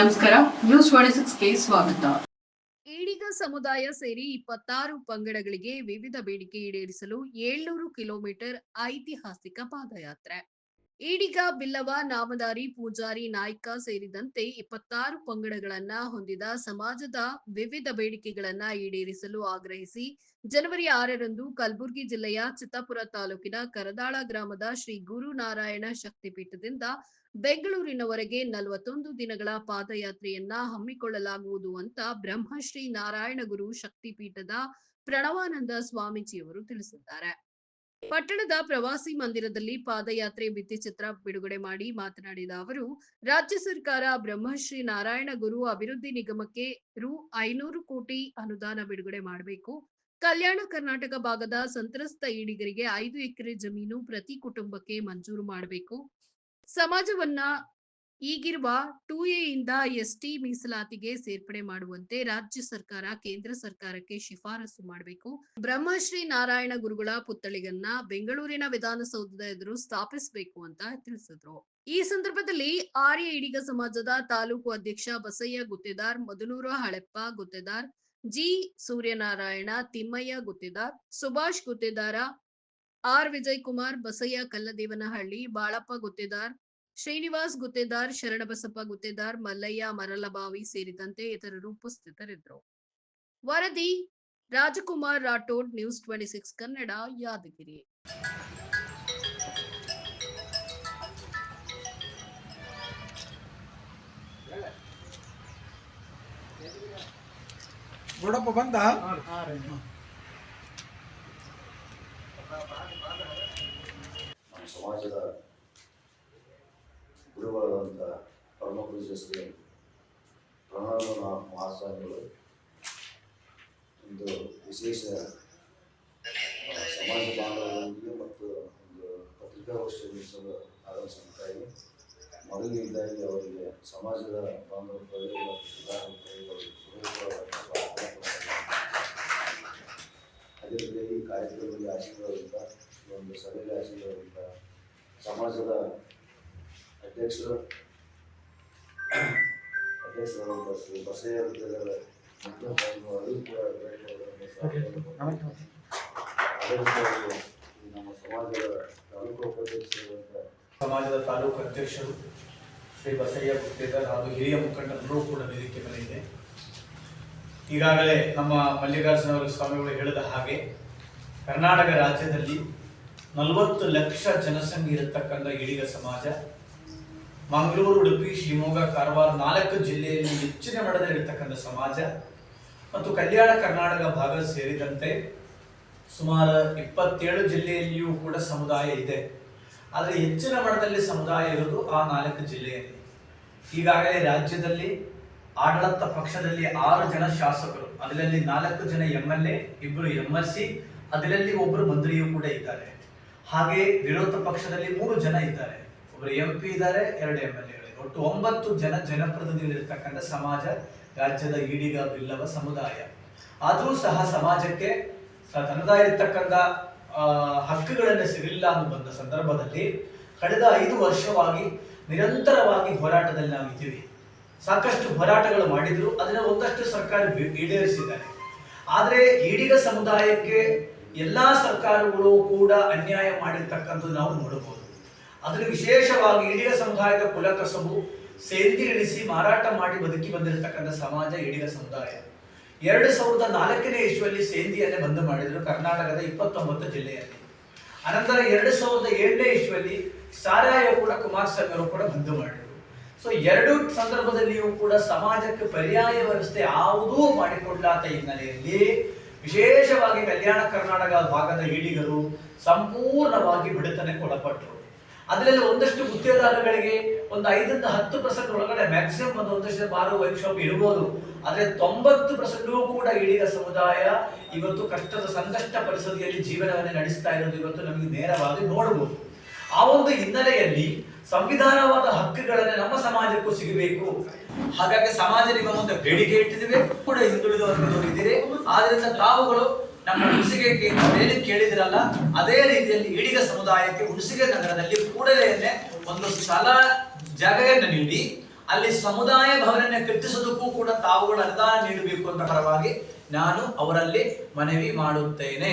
ನಮಸ್ಕಾರ. ನ್ಯೂಸ್ ಸ್ವಾಗತ. ಈಡಿಗ ಸಮುದಾಯ ಸೇರಿ ಇಪ್ಪತ್ತಾರು ಪಂಗಡಗಳಿಗೆ ವಿವಿಧ ಬೇಡಿಕೆ ಈಡೇರಿಸಲು ಏಳ್ನೂರು ಕಿಲೋಮೀಟರ್ ಐತಿಹಾಸಿಕ ಪಾದಯಾತ್ರೆ. ಈಡಿಗ ಬಿಲ್ಲವ ನಾಮದಾರಿ ಪೂಜಾರಿ ನಾಯ್ಕ ಸೇರಿದಂತೆ ಇಪ್ಪತ್ತಾರು ಪಂಗಡಗಳನ್ನ ಹೊಂದಿದ ಸಮಾಜದ ವಿವಿಧ ಬೇಡಿಕೆಗಳನ್ನ ಈಡೇರಿಸಲು ಆಗ್ರಹಿಸಿ ಜನವರಿ ಆರರಂದು ಕಲಬುರಗಿ ಜಿಲ್ಲೆಯ ಚಿತ್ತಾಪುರ ತಾಲೂಕಿನ ಕರದಾಳ ಗ್ರಾಮದ ಶ್ರೀ ಗುರುನಾರಾಯಣ ಶಕ್ತಿಪೀಠದಿಂದ ಬೆಂಗಳೂರಿನವರೆಗೆ ನಲವತ್ತೊಂದು ದಿನಗಳ ಪಾದಯಾತ್ರೆಯನ್ನ ಹಮ್ಮಿಕೊಳ್ಳಲಾಗುವುದು ಅಂತ ಬ್ರಹ್ಮಶ್ರೀ ನಾರಾಯಣ ಗುರು ಶಕ್ತಿಪೀಠದ ಪ್ರಣವಾನಂದ ಸ್ವಾಮೀಜಿಯವರು ತಿಳಿಸಿದ್ದಾರೆ. ಪಟ್ಟಣದ ಪ್ರವಾಸಿ ಮಂದಿರದಲ್ಲಿ ಪಾದಯಾತ್ರೆ ಭಿತ್ತಿಚಿತ್ರ ಬಿಡುಗಡೆ ಮಾಡಿ ಮಾತನಾಡಿದ ಅವರು, ರಾಜ್ಯ ಸರ್ಕಾರ ಬ್ರಹ್ಮಶ್ರೀ ನಾರಾಯಣ ಗುರು ಅಭಿವೃದ್ಧಿ ನಿಗಮಕ್ಕೆ ರು ಐನೂರು ಕೋಟಿ ಅನುದಾನ ಬಿಡುಗಡೆ ಮಾಡಬೇಕು. ಕಲ್ಯಾಣ ಕರ್ನಾಟಕ ಭಾಗದ ಸಂತ್ರಸ್ತ ಈಡಿಗರಿಗೆ ಐದು ಎಕರೆ ಜಮೀನು ಪ್ರತಿ ಕುಟುಂಬಕ್ಕೆ ಮಂಜೂರು ಮಾಡಬೇಕು. ಸಮಾಜವನ್ನ ಈಗಿರುವ ಟು ಎ ಇಂದ ಎಸ್ಟಿ ಮೀಸಲಾತಿಗೆ ಸೇರ್ಪಡೆ ಮಾಡುವಂತೆ ರಾಜ್ಯ ಸರ್ಕಾರ, ಕೇಂದ್ರ ಸರ್ಕಾರಕ್ಕೆ ಶಿಫಾರಸು ಮಾಡಬೇಕು. ಬ್ರಹ್ಮಶ್ರೀ ನಾರಾಯಣ ಗುರುಗಳ ಪುತ್ಥಳಿಗನ್ನ ಬೆಂಗಳೂರಿನ ವಿಧಾನಸೌಧದ ಎದುರು ಸ್ಥಾಪಿಸಬೇಕು ಅಂತ ತಿಳಿಸಿದ್ರು. ಈ ಸಂದರ್ಭದಲ್ಲಿ ಆರ್ಯ ಇಡಿಗ ಸಮಾಜದ ತಾಲೂಕು ಅಧ್ಯಕ್ಷ ಬಸಯ್ಯ ಗುತ್ತೇದಾರ್, ಮದನೂರು ಹಳೆಪ್ಪ ಗುತ್ತೇದಾರ್, ಜಿ ಸೂರ್ಯನಾರಾಯಣ ತಿಮ್ಮಯ್ಯ ಗುತ್ತೇದಾರ್, ಸುಭಾಷ್ ಗುತ್ತೇದಾರ ಆರ್. ವಿಜಯ್ ಕುಮಾರ್ ಬಸಯ್ಯ ಕಲ್ಲದೇವನಹಳ್ಳಿ ಬಾಳಪ್ಪ ಗುತ್ತೇದಾರ್ ಶ್ರೀನಿವಾಸ್ ಗುತ್ತೇದಾರ್ ಶರಣಬಸಪ್ಪ ಗುತ್ತೇದಾರ್ ಮಲ್ಲಯ್ಯ ಮರಲಬಾವಿ ಸೇರಿದಂತೆ ಇತರರು ಉಪಸ್ಥಿತರಿದ್ದರು. ವರದಿ Rajkumar Rathod news twenty six Kannada Yadgiri. ಬಂದ? ನಮ್ಮ ಸಮಾಜದ ಗುರುಗಳಾದಂಥ ಪರಮ ಪೂಜ್ಯ ಶ್ರೀ ಪ್ರಣವ ಮಹಾಸ್ವಾಮಿಗಳು, ಒಂದು ವಿಶೇಷ ಸಮಾಜ ಬಾಂಧವರಿಗೆ ಮತ್ತು ಒಂದು ಪತ್ರಿಕಾಗೋಷ್ಠಿ ನಡೆಸಲು ಆಗಮಿಸಿದ್ದಾಗಿ ಮೊದಲಿನಿಂದಾಗಿ ಅವರಿಗೆ ಸಮಾಜದ ಬಾಂಧವ ಪ್ರಜೆಗಳು ಮತ್ತು ಸುಧಾರಕರಿಗೆ ಹೃದಯಪೂರ್ವಕ ಸ್ವಾಗತ ಕೋರುತ್ತೇನೆ. ಅದೇ ರೀತಿಯಾಗಿ ಈ ಕಾರ್ಯಕ್ರಮದಲ್ಲಿ ಆಶೀರ್ವಾದದಿಂದ ಈ ಒಂದು ಸಭೆಗೆ ಆಶೀರ್ವಾದದಿಂದ ಸಮಾಜದ ಅಧ್ಯಕ್ಷರು ಅಧ್ಯಕ್ಷರಾದಂಥ ಶ್ರೀ ಬಸಯ್ಯ ವೃತ್ತಗಳ ಮುಖ್ಯಸ್ಥರು ಕೂಡ ಹೃದಯಪೂರ್ವಕ ಸ್ವಾಗತ ಕೋರುತ್ತೇನೆ. ಅದೇ ರೀತಿಯಾಗಿ ಈ ನಮ್ಮ ಸಮಾಜದ ತಾಲೂಕು ಉಪಾಧ್ಯಕ್ಷರಾದಂಥ ಸಮಾಜದ ತಾಲೂಕು ಅಧ್ಯಕ್ಷರು ಶ್ರೀ ಬಸಯ್ಯ ಗುತ್ತೇದಾರ್ ಹಾಗೂ ಹಿರಿಯ ಮುಖಂಡರು ಕೂಡ ವೇದಿಕೆ ಮೇಲೆ ಇದೆ ಈಗಾಗಲೇ ನಮ್ಮ ಮಲ್ಲಿಕಾರ್ಜುನ ಅವರ ಸ್ವಾಮಿಗಳು ಹೇಳಿದ ಹಾಗೆ, ಕರ್ನಾಟಕ ರಾಜ್ಯದಲ್ಲಿ ನಲವತ್ತು ಲಕ್ಷ ಜನಸಂಖ್ಯೆ ಇರತಕ್ಕಂಥ ಈಡಿಗ ಸಮಾಜ, ಮಂಗಳೂರು, ಉಡುಪಿ, ಶಿವಮೊಗ್ಗ, ಕಾರವಾರ ನಾಲ್ಕು ಜಿಲ್ಲೆಯಲ್ಲಿ ಹೆಚ್ಚಿನ ಮಟ್ಟದಲ್ಲಿ ಇರತಕ್ಕಂಥ ಸಮಾಜ ಮತ್ತು ಕಲ್ಯಾಣ ಕರ್ನಾಟಕ ಭಾಗ ಸೇರಿದಂತೆ ಸುಮಾರು ಇಪ್ಪತ್ತೇಳು ಜಿಲ್ಲೆಯಲ್ಲಿಯೂ ಕೂಡ ಸಮುದಾಯ ಇದೆ. ಆದರೆ ಹೆಚ್ಚಿನ ಮಟ್ಟದಲ್ಲಿ ಸಮುದಾಯ ಇರೋದು ಆ ನಾಲ್ಕು ಜಿಲ್ಲೆಯಲ್ಲಿ. ಈಗಾಗಲೇ ರಾಜ್ಯದಲ್ಲಿ ಆಡಳಿತ ಪಕ್ಷದಲ್ಲಿ ಆರು ಜನ ಶಾಸಕರು, ಅದರಲ್ಲಿ ನಾಲ್ಕು ಜನ ಎಂ ಎಲ್ ಎ ಇಬ್ಬರು ಎಂ ಎಲ್ ಸಿ ಅದರಲ್ಲಿ ಒಬ್ಬರು ಮಂತ್ರಿಯೂ ಕೂಡ ಇದ್ದಾರೆ. ಹಾಗೆ ವಿರೋಧ ಪಕ್ಷದಲ್ಲಿ ಮೂರು ಜನ ಇದ್ದಾರೆ. ಒಬ್ಬರು ಎಂ ಪಿ ಇದ್ದಾರೆ, ಎರಡು ಎಂ ಎಲ್ ಎಗಳಿವೆ ಒಟ್ಟು ಒಂಬತ್ತು ಜನ ಜನಪ್ರತಿನಿಧಿಗಳಿರ್ತಕ್ಕಂಥ ಸಮಾಜ, ರಾಜ್ಯದ ಈಡಿಗ ಬಿಲ್ಲವ ಸಮುದಾಯ. ಆದರೂ ಸಹ ಸಮಾಜಕ್ಕೆ ತನ್ನದಾಗಿರ್ತಕ್ಕಂಥ ಹಕ್ಕುಗಳನ್ನು ಸಿಗಲಿಲ್ಲ ಅಂತ ಬಂದ ಸಂದರ್ಭದಲ್ಲಿ ಕಳೆದ ಐದು ವರ್ಷವಾಗಿ ನಿರಂತರವಾಗಿ ಹೋರಾಟದಲ್ಲಿ ನಾವು ಇದ್ದೀವಿ ಸಾಕಷ್ಟು ಹೋರಾಟಗಳು ಮಾಡಿದ್ರು, ಅದನ್ನ ಒಂದಷ್ಟು ಸರ್ಕಾರ ಈಡೇರಿಸಿದ್ದಾರೆ. ಆದರೆ ಈಡಿಗ ಸಮುದಾಯಕ್ಕೆ ಎಲ್ಲಾ ಸರ್ಕಾರಗಳು ಕೂಡ ಅನ್ಯಾಯ ಮಾಡಿರ್ತಕ್ಕಂಥದ್ದು ನಾವು ನೋಡಬಹುದು ಅದನ್ನು ವಿಶೇಷವಾಗಿ ಈಡಿಗ ಸಮುದಾಯದ ಕುಲಕಸಬು ಸೇಂದಿ ಇಳಿಸಿ ಮಾರಾಟ ಮಾಡಿ ಬದುಕಿ ಬಂದಿರತಕ್ಕಂಥ ಸಮಾಜ ಈಡಿಗ ಸಮುದಾಯ. ಎರಡು ಸಾವಿರದ ನಾಲ್ಕನೇ ಇಸ್ವಿಯಲ್ಲಿ ಸೇಂದಿಯನ್ನೇ ಬಂದ್ ಮಾಡಿದರು ಕರ್ನಾಟಕದ ಇಪ್ಪತ್ತೊಂಬತ್ತು ಜಿಲ್ಲೆಯಲ್ಲಿ. ಅನಂತರ ಎರಡು ಸಾವಿರದ ಏಳನೇ ಇಸ್ವಿಯಲ್ಲಿ ಸಾರಾಯ ಕೂಡ ಕುಮಾರಸ್ವಾಮಿ ಅವರು ಕೂಡ ಬಂದ್ ಮಾಡಿದ್ರು. ಸೊ ಎರಡು ಸಂದರ್ಭದಲ್ಲಿಯೂ ಕೂಡ ಸಮಾಜಕ್ಕೆ ಪರ್ಯಾಯ ವ್ಯವಸ್ಥೆ ಯಾವುದೂ ಮಾಡಿಕೊಡ್ಲಾತ ಹಿನ್ನೆಲೆಯಲ್ಲಿ ವಿಶೇಷವಾಗಿ ಕಲ್ಯಾಣ ಕರ್ನಾಟಕ ಭಾಗದ ಈಡಿಗರು ಸಂಪೂರ್ಣವಾಗಿ ಬಿಡುತ್ತನೆಗೆ ಒಳಪಟ್ಟರು. ಅದರಲ್ಲಿ ಒಂದಷ್ಟು ಗುತ್ತೇದಾರಗಳಿಗೆ ಒಂದು ಐದರಿಂದ ಹತ್ತು ಪರ್ಸೆಂಟ್ ಒಳಗಡೆ ಮ್ಯಾಕ್ಸಿಮಮ್ ಒಂದು ಒಂದಷ್ಟು ಬಾರು ವರ್ಕ್ಶಾಪ್ ಇರ್ಬೋದು. ಆದರೆ ತೊಂಬತ್ತು ಪರ್ಸೆಂಟ್ ಕೂಡ ಈಡಿಗ ಸಮುದಾಯ ಇವತ್ತು ಕಷ್ಟದ ಸಂಕಷ್ಟ ಪರಿಸ್ಥಿತಿಯಲ್ಲಿ ಜೀವನವನ್ನೇ ನಡೆಸ್ತಾ ಇರೋದು ಇವತ್ತು ನಮಗೆ ನೇರವಾಗಿ ನೋಡಬಹುದು ಆ ಒಂದು ಹಿನ್ನೆಲೆಯಲ್ಲಿ ಸಂವಿಧಾನವಾದ ಹಕ್ಕುಗಳನ್ನು ನಮ್ಮ ಸಮಾಜಕ್ಕೂ ಸಿಗಬೇಕು. ಹಾಗಾಗಿ ಸಮಾಜ ಮುಂದೆ ಬೇಡಿಕೆ ಇಟ್ಟಿದ್ದೇವೆ. ಕೂಡ ಹಿಂದುಳಿದ ವರ್ಗದವರು ಇದ್ದೀರಿ ಆದ್ರಿಂದ ತಾವುಗಳು ನಮ್ಮ ಹುಣಸಿಗೆ ಏನು ಕೇಳಿದಿರಲ್ಲ, ಅದೇ ರೀತಿಯಲ್ಲಿ ಈಡಿಗ ಸಮುದಾಯಕ್ಕೆ ಹುಣಸಿಗೆ ನಗರದಲ್ಲಿ ಕೂಡಲೇ ಒಂದು ಸ್ಥಳ ಜಾಗವನ್ನು ನೀಡಿ, ಅಲ್ಲಿ ಸಮುದಾಯ ಭವನ ಕಟ್ಟಿಸೋದಕ್ಕೂ ಕೂಡ ತಾವುಗಳು ಅನುದಾನ ನೀಡಬೇಕು ಅಂತ ಪರವಾಗಿ ನಾನು ಅವರಲ್ಲಿ ಮನವಿ ಮಾಡುತ್ತೇನೆ.